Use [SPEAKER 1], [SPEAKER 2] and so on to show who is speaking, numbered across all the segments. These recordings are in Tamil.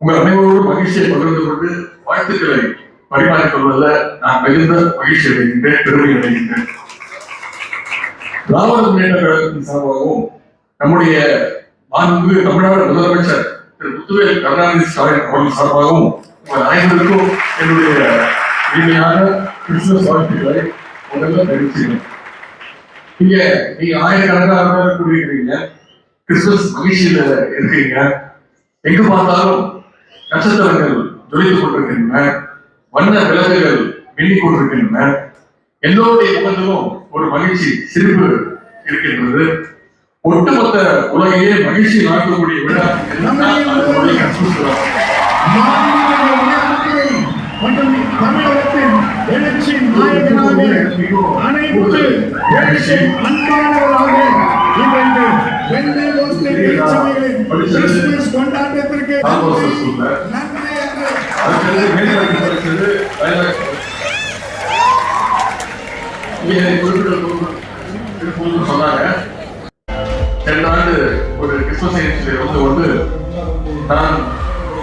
[SPEAKER 1] உங்கள் அனைவரோடு மகிழ்ச்சியை பகிர்ந்து கொண்டு வாழ்த்துக்களை பரிமாறிக் கொள்வதில் நான் மிகுந்த மகிழ்ச்சி அடைகின்றேன் பெருமை அடைகின்றேன். திராவிட முன்னேற்ற கழகத்தின் சார்பாகவும் நம்முடைய மாண்பு தமிழ்நாடு முதலமைச்சர் திரு முத்துவேல் கருணாநிதி ஸ்டாலின் அவர்கள் சார்பாகவும் உங்கள் அனைவருக்கும் என்னுடைய இனிமையான கிறிஸ்துமஸ் வாழ்த்துக்களை முதல்ல தெரிவிச்சுக்கிறேன். நீங்க நீங்க ஆயிரக்கணக்கான கூடியிருக்கிறீங்க கிறிஸ்துமஸ் மகிழ்ச்சியில இருக்கீங்க. எங்க பார்த்தாலும் நட்சத்திரங்கள் ஜொலித்துக் கொண்டிருக்கின்றன வண்ண விளக்குகள் மின்னிக் கொண்டிருக்கின்றன. எல்லோருடைய முகத்திலும் ஒரு மகிழ்ச்சி சிரிப்பு இருக்கின்றது. ஒட்டுமொத்த உலகையே மகிழ்ச்சி நாட்டக்கூடிய விழா
[SPEAKER 2] தமிழகத்தின் எழுச்சி நாயகனாக அனைத்து எழுச்சி அன்பானவராக திருச்சபைகளின் கிறிஸ்துமஸ் கொண்டாட்டத்திற்கு நன்றி
[SPEAKER 1] அடுத்தது இங்கே குறிப்பிட்ட இருக்கும்போது சொன்னாங்க. சென்ற ஆண்டு ஒரு கிறிஸ்துமஸ் வந்து நான்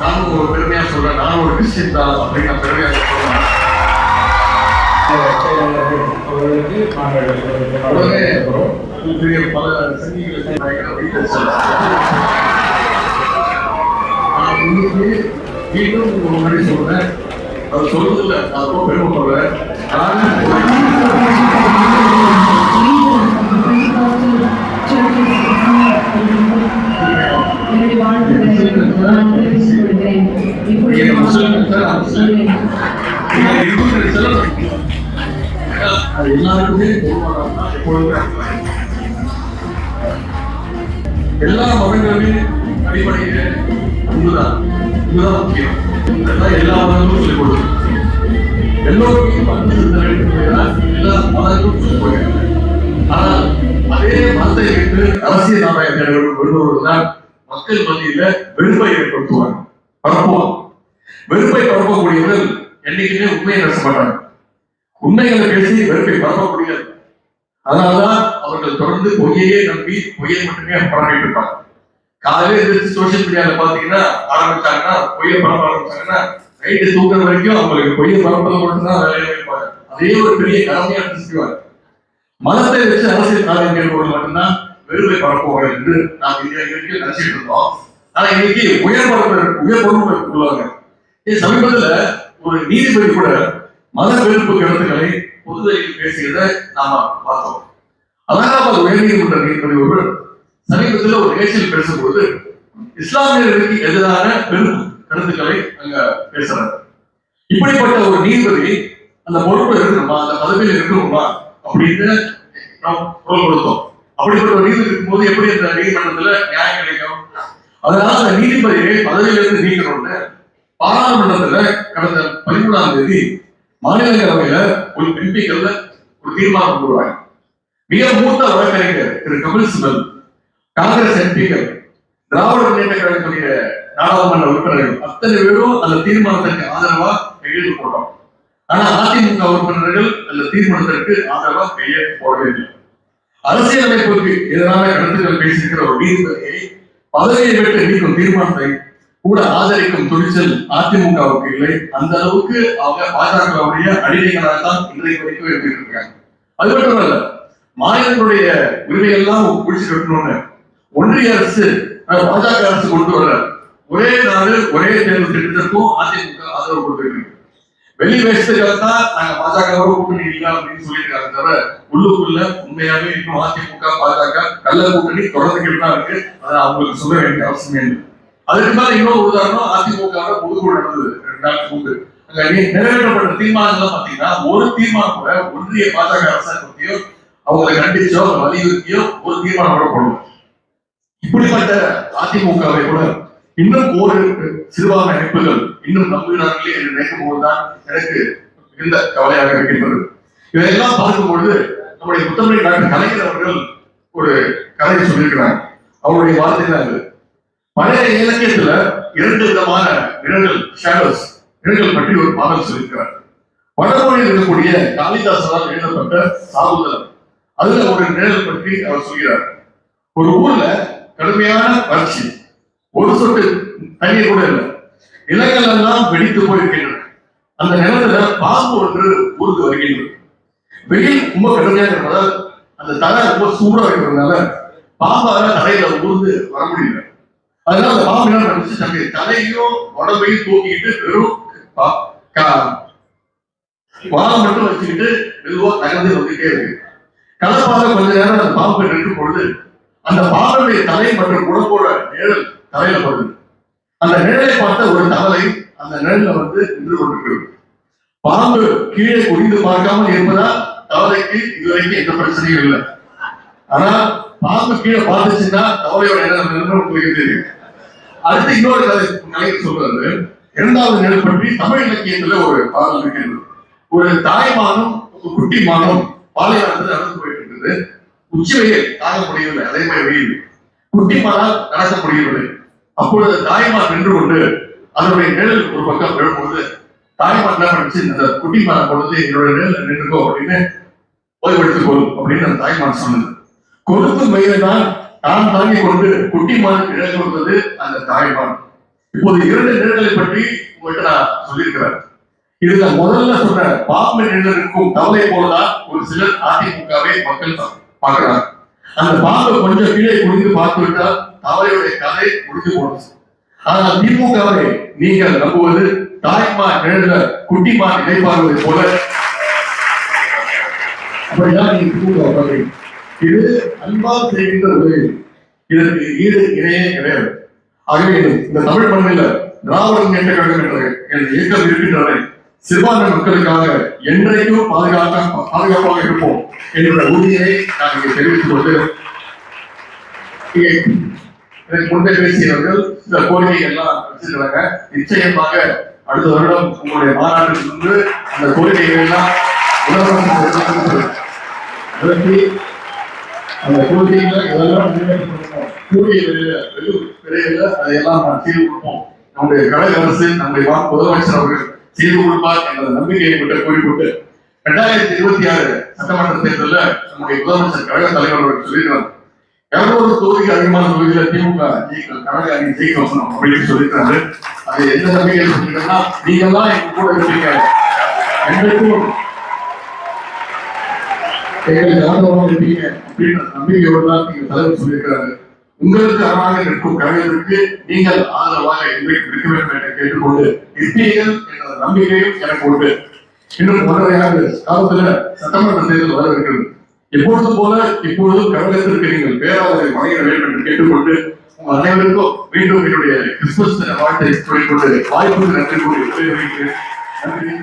[SPEAKER 1] நானும் ஒரு பெருமையா சொல்றேன். நான் ஒரு கிறிஸ்டின் தான் அப்படின்னு நான் பெருமையா சொல்றேன்.
[SPEAKER 3] அவர்களுக்கு நாங்கள்
[SPEAKER 1] பல சங்கிகளை நான் மீண்டும் ஒரு முன்னாடி சொல்றேன் அது சொல்றதில்ல நான் ரொம்ப பெருமைப்படுறேன்
[SPEAKER 4] என்னுடைய வாழ்த்துக்களை தெரிவித்துக் கொள்கிறேன் இப்பொழுது
[SPEAKER 1] அது எல்லாருக்குமே பொதுவானதுதான், எப்பொழுதுமே எல்லா மதங்களுமே அடிப்படையில அன்புதான் அன்புதான் முக்கியம். எல்லா மதங்களும் சொல்லிக் கொடுக்கும் எல்லோருக்கும் அன்பு எல்லா மதங்களும் சொல்லிக் கொடுக்கிறாங்க ஆனால் அதே மதத்தை வைத்து அரசியல் ஆதாயத்தை விடுபவர்கள் மக்கள் மத்தியில வெறுப்பை ஏற்படுத்துவாங்க பரப்புவாங்க வெறுப்பை பரப்பக்கூடியவர்கள் என்னைக்குமே உண்மையை பேச மாட்டாங்க உண்மைகளை பேசி வெறுப்பை பரப்பக்கூடிய அதனாலதான் அவர்கள் தொடர்ந்து பொய்யையே நம்பி பொய்யை மட்டுமே பரப்பிட்டு இருப்பாங்க. காலையில எதிர்த்து சோசியல் மீடியால பாத்தீங்கன்னா ஆரம்பிச்சாங்கன்னா பொய்யை பரப்ப ஆரம்பிச்சாங்கன்னா நைட்டு தூங்குற வரைக்கும் அவங்களுக்கு பொய்யை பரப்பதை மட்டும்தான் வேலையை வைப்பாங்க அதே ஒரு பெரிய கடமையா செஞ்சுக்குவாங்க மதத்தை வச்சு அரசியல் காரியம் கேட்பவர்கள் மட்டும்தான் வெறுமை பரப்புவார்கள் என்று நாம் இந்தியா வரைக்கும் நினைச்சிட்டு இருந்தோம். ஆனா இன்னைக்கு உயர் பரப்பு உயர் பொறுப்பு உள்ளாங்க சமீபத்துல ஒரு நீதிபதி கூட மத வெறுப்பு கருத்துக்களை புதுதையில் பேசியதை நாம பார்த்தோம். அலகாபாத் உயர்நீதிமன்ற நீதிபதி ஒருவர் சமீபத்தில் ஒரு நிகழ்ச்சியில் பேசும்போது இஸ்லாமியர்களுக்கு எதிரான பெரும் கருத்துக்களை அங்க பேசுறாரு. இப்படிப்பட்ட ஒரு நீதிபதி அந்த பொறுப்பு இருக்கணுமா? அந்த பதவியில் இருக்கணுமா? அப்படின்னு நாம் குரல் கொடுத்தோம். அப்படிப்பட்ட ஒரு நீதிபதி இருக்கும்போது எப்படி அந்த நீதிமன்றத்துல நியாயம் கிடைக்கும்? அதனால அந்த நீதிபதியை பதவியிலிருந்து நீக்கணும்னு பாராளுமன்றத்துல கடந்த பதிமூணாம் தேதி மாநிலங்களவையில ஒரு எம்பிக்கள்ல ஒரு தீர்மானம் கூறுவாங்க மிக மூத்த வழக்கறிஞர் திரு கபில் சிபல் காங்கிரஸ் எம்பிக்கள் திராவிட முன்னேற்ற கழகத்துடைய நாடாளுமன்ற உறுப்பினர்கள் அத்தனை பேரும் அந்த தீர்மானத்திற்கு ஆதரவா கையெழுத்து போட்டோம். ஆனா அதிமுக உறுப்பினர்கள் அந்த தீர்மானத்திற்கு ஆதரவா கையெழுத்து போடவே இல்லை அரசியலமைப்புக்கு எதிரான கருத்துக்கள் பேசியிருக்கிற ஒரு நீதிபதியை பதவியை விட்டு நீக்கும் தீர்மானத்தை கூட ஆதரிக்கும் துணிச்சல் அதிமுகவுக்கு இல்லை. அந்த அளவுக்கு அவங்க பாஜகவுடைய அடிமைகளாக தான் இன்றைக்கு வரைக்கும் இருந்துட்டு இருக்காங்க அது மட்டும் இல்ல மாநிலங்களுடைய உரிமையெல்லாம் குடிச்சு கட்டணும்னு ஒன்றிய அரசு பாஜக அரசு கொண்டு வர ஒரே நாடு ஒரே தேர்வு திட்டத்திற்கும் அதிமுக ஆதரவு கொடுத்துருக்கு வெளி வேஷத்துக்காக தான் நாங்க பாஜகவோட கூட்டணி இல்லை அப்படின்னு சொல்லியிருக்காங்க தவிர உள்ளுக்குள்ள உண்மையாவே இன்னும் அதிமுக பாஜக கள்ள கூட்டணி தொடர்ந்துகிட்டு தான் இருக்கு. அதை அவங்களுக்கு சொல்ல வேண்டிய அவசியம் இல்லை. அதுக்கு மேல இன்னொரு உதாரணம் அதிமுக பொதுக்குழு நடந்தது ரெண்டு நாளுக்கு அங்க நிறைவேற்றப்பட்ட தீர்மானங்கள் பாத்தீங்கன்னா ஒரு தீர்மானம் கூட ஒன்றிய பாஜக அரசாங்கத்தையோ அவங்களை கண்டிச்சோ வலியுறுத்தியோ ஒரு தீர்மானம் கூட போடல. இப்படிப்பட்ட அதிமுகவை கூட இன்னும் ஒரு சிறுபான்மை அமைப்புகள் இன்னும் நம்புகிறார்களே என்று நினைக்கும் போதுதான் எனக்கு மிகுந்த கவலையாக இருக்கின்றது. இதையெல்லாம் பார்க்கும் பொழுது நம்முடைய முத்தமிழ் டாக்டர் கலைஞர் அவர்கள் ஒரு கதையை சொல்லியிருக்கிறாங்க அவருடைய வார்த்தை தான் பழைய இலக்கியத்துல இரண்டு விதமான நிழல்கள் ஷேடோஸ் நிழல்கள் பற்றி ஒரு பாடல் சொல்லியிருக்கிறார். வடமொழியில் இருக்கக்கூடிய காளிதாசனால் எழுதப்பட்ட சாகுதலம் அதுல ஒரு நிழல் பற்றி அவர் சொல்கிறார். ஒரு ஊர்ல கடுமையான வறட்சி. ஒரு சொட்டு தண்ணீர் கூட இல்லை. நிலங்கள் எல்லாம் வெடித்து போயிருக்கின்றன. அந்த நிலத்துல பாம்பு ஒன்று ஊர்ந்து வருகின்றது. வெயில் ரொம்ப கடுமையாக இருப்பதால் அந்த தலை ரொம்ப சூடாக இருக்கிறதுனால பாம்பால தலையில ஊர்ந்து வர முடியல. அதனால அந்த பாம்பு என்ன நினைச்சு தன்னுடைய தலையையும் உடம்பையும் தூக்கிட்டு வெறும் வாரம் மட்டும் வச்சுக்கிட்டு மெதுவா நகர்ந்து வந்துட்டே இருக்கு. கலப்பாக கொஞ்ச நேரம் அந்த பாம்பு நிற்கும் பொழுது அந்த பாம்புடைய தலை மற்றும் உடம்போட நிழல் தலையில படுது. அந்த நிழலை பார்த்த ஒரு தவளை அந்த நிழல்ல வந்து நின்று கொண்டிருக்கிறது. பாம்பு கீழே குனிந்து பார்க்காமல் இருப்பதால் தவளைக்கு இதுவரைக்கும் எந்த பிரச்சனையும் இல்லை. ஆனா பாம்பு கீழே பார்த்துச்சுன்னா தவளையோட நிலம் நின்று உங்களுக்கு தெரியும் அடுத்து இன்னொரு கதை கலைஞர் சொல்றாரு. இரண்டாவது நிலை பற்றி தமிழ் இலக்கியத்துல ஒரு பாடல் இருக்கிறது ஒரு தாய்மானம் ஒரு குட்டி மானம் பாலைவனத்தில் நடந்து போயிட்டு இருக்குது உச்சி வெயில் தாங்க முடியவில்லை அதே மாதிரி வெயில். குட்டி மானால் நடக்க முடியவில்லை அப்பொழுது தாய்மான் நின்று கொண்டு அதனுடைய நிழல் ஒரு பக்கம் விழும்பொழுது தாய்மான் என்ன பண்ணுச்சு? இந்த குட்டி மான் பொழுது என்னோட நிழல் நின்றுக்கோ அப்படின்னு ஓய்வெடுத்துக் கொள் அப்படின்னு அந்த தாய்மான் சொன்னது கொடுக்கும் வயதை தான் தான் தாங்கிக் கொண்டு குட்டிமான் இழந்து கொடுத்தது அந்த தாய்மான். இப்போது இரண்டு நிழல்களை பற்றி உங்கள்கிட்ட நான் சொல்லியிருக்கிறேன். இதுல முதல்ல சொன்ன பாம்பு நிழலுக்கும் கவலை போலதான் ஒரு சிலர் அதிமுகவை மக்கள் பார்க்கிறாங்க அந்த பாம்பு கொஞ்சம் கீழே குடிந்து பார்த்து விட்டால் தவளையுடைய கதை முடிந்து போனது. ஆனால் திமுகவை நீங்கள் நம்புவது தாய்மா நிழல குட்டிமா நினைப்பார்வதை போல. அப்படிதான் நீங்க திமுக பார்க்கிறீங்க. இது அன்பால் செய்கின்ற உதவி இதற்கு ஈடு இணையே கிடையாது. ஆகவே இந்த- தமிழ் மண்ணில் திராவிடம் என்ற கழகம் என்ற இயக்கம் இருக்கின்றன சிறுபான்மை மக்களுக்காக என்றைக்கும் பாதுகாக்க பாதுகாப்பாக இருப்போம் என்ற உறுதியை நான் இங்கே தெரிவித்துக் கொண்டு இங்கே இதற்கு முன்பே பேசியவர்கள் சில கோரிக்கைகள் எல்லாம் வச்சிருக்கிறாங்க. நிச்சயமாக அடுத்த வருடம் உங்களுடைய மாநாட்டில் இருந்து அந்த கோரிக்கைகள் எல்லாம் உலகம் அந்த கோரிக்கைகளை இதெல்லாம் நிறைவேற்றப்படணும். கூடிய அதையெல்லாம் நான் செய்து கொடுப்போம். நம்முடைய கழக அரசு நம்முடைய மா- முதலமைச்சர் அவர்கள் செய்து கொடுப்பார் என்ற நம்பிக்கையை விட்டு கூறிக்கொண்டு இரண்டாயிரத்தி இருபத்தி ஆறு சட்டமன்ற தேர்தலில் நம்முடைய முதலமைச்சர் கழக தலைவர் அவர்கள் சொல்லியிருக்கிறார். இருநூறு தொகுதிக்கு அதிகமான தொகுதியில திமுக ஜெயிக்கணும் கழக அணி ஜெயிக்க வைக்கணும் அப்படின்னு சொல்லியிருக்காரு அது எந்த நம்பிக்கையில் சொல்லியிருக்காருன்னா நீங்க எல்லாம் எங்க கூட இருப்பீங்க. என்றைக்கும் எங்களுக்கு ஆதரவாக இருப்பீங்க அப்படின்னு நம்பிக்கையோடு தான் நீங்க தலைவர் சொல்லியிருக்கிறாரு உங்களுக்கு அரணாக நிற்கும் நீங்கள் ஆதரவாக என்றைக்கு இருக்க வேண்டும் என்று கேட்டுக்கொண்டு இருப்பீர்கள் என்ற நம்பிக்கையும் எனக்கு உண்டு. இன்னும் ஒன்றரையாக காலத்துல சட்டமன்ற தேர்தல் வர இருக்கிறது போல இப்பொழுதும் கழகத்திற்கு நீங்கள் பேராதரை வழங்க வேண்டும் என்று கேட்டுக்கொண்டு உங்கள் அனைவருக்கும் மீண்டும் என்னுடைய கிறிஸ்துமஸ் வாழ்த்தை சொல்லிக்கொண்டு வாய்ப்புக்கு நன்றி கூறி நன்றி